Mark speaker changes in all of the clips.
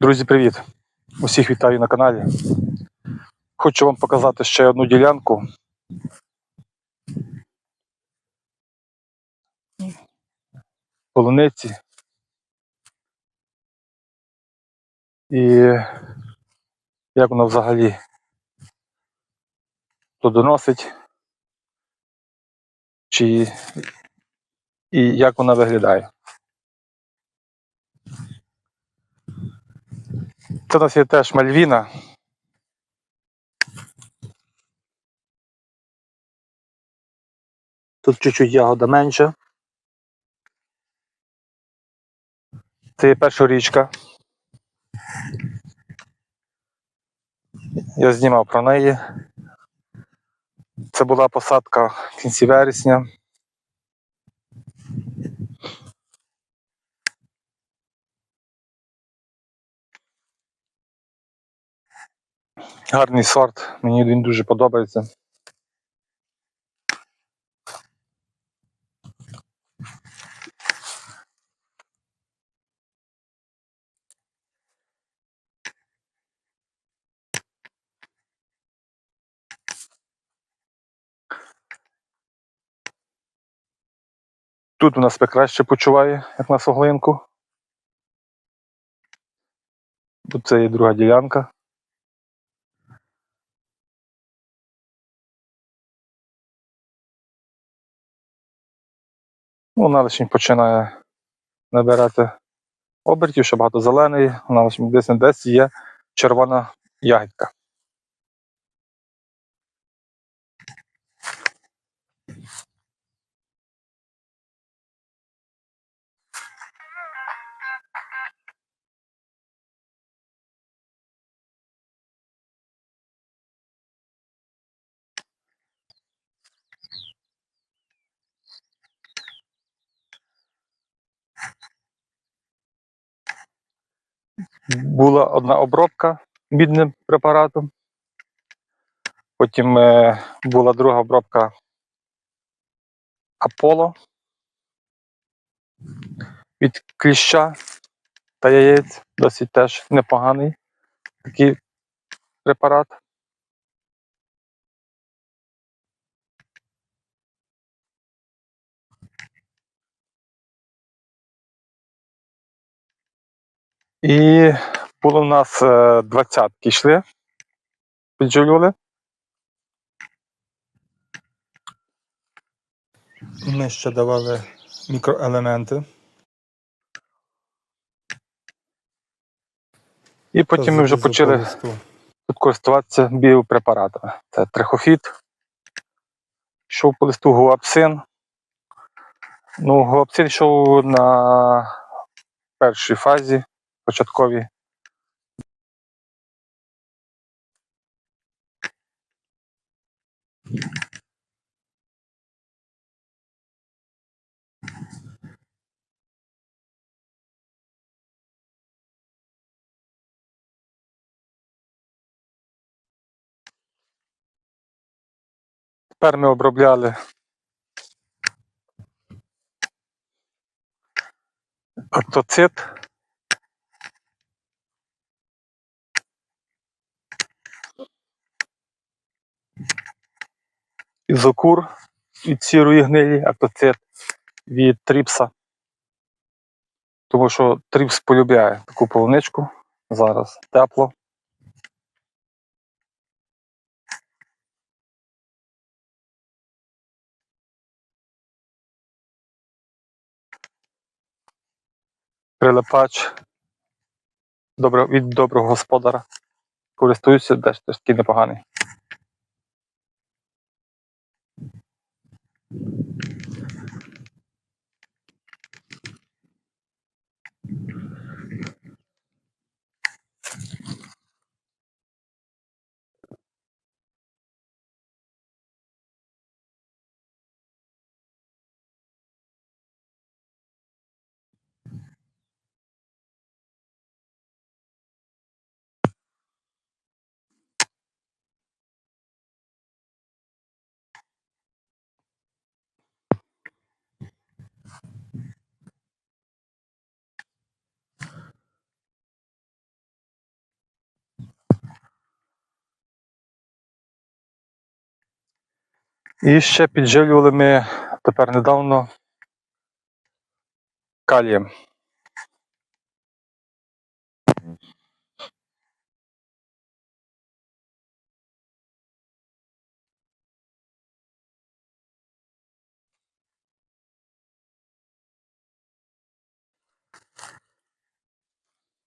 Speaker 1: Друзі, привіт! Усіх вітаю на каналі. Хочу вам показати ще одну ділянку. Полуниці. І як вона взагалі плодоносить, чи і як вона виглядає. Це у нас є теж мальвіна. Тут чуть-чуть ягода менша. Це є перша річка. Я знімав про неї. Це була посадка в кінці вересня. Гарний сорт, мені він дуже подобається. Тут у нас себе краще почуває, як на соглинку. Тут це є друга ділянка. Ну, налишень починає набирати обертів, ще багато зеленої, налишень десь десь є червона ягідка. Була одна обробка бідним препаратом. Потім е, була друга обробка Аполло від кліща та яєць. Досить теж непоганий такий препарат. І було в нас е, двадцятки йшли, підживлювали. Ми ще давали мікроелементи. І потім ми вже почали користуватися біопрепаратами. Це трихофіт, йшов по листу гуапсин. Ну, гуапсин йшов на першій фазі початковій. Тепер ми обробляли ортоцит. Ізокур від сірої гнилі, актоцит від тріпса. Тому що тріпс полюбляє таку полуничку. Зараз тепло. Прилипач добро, від доброго господара. Користуюся, теж такий непоганий. Thank you. І ще підживлювали ми тепер недавно калієм.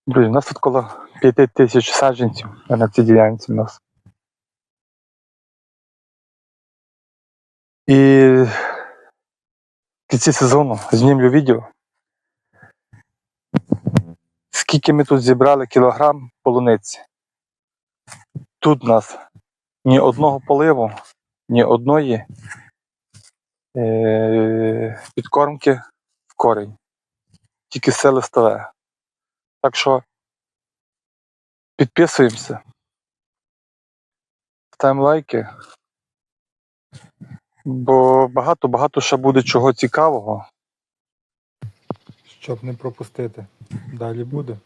Speaker 1: Друзі, у нас тут коло 5 тисяч саджанців на цій ділянці у нас. І в кінці сезону знімлю відео. Скільки ми тут зібрали кілограм полуниці. Тут у нас ні одного поливу, ні одної е- підкормки в корінь. Тільки все листове. Так що підписуємося, ставимо лайки. Бо багато-багато ще буде чого цікавого. Щоб не пропустити. Далі буде.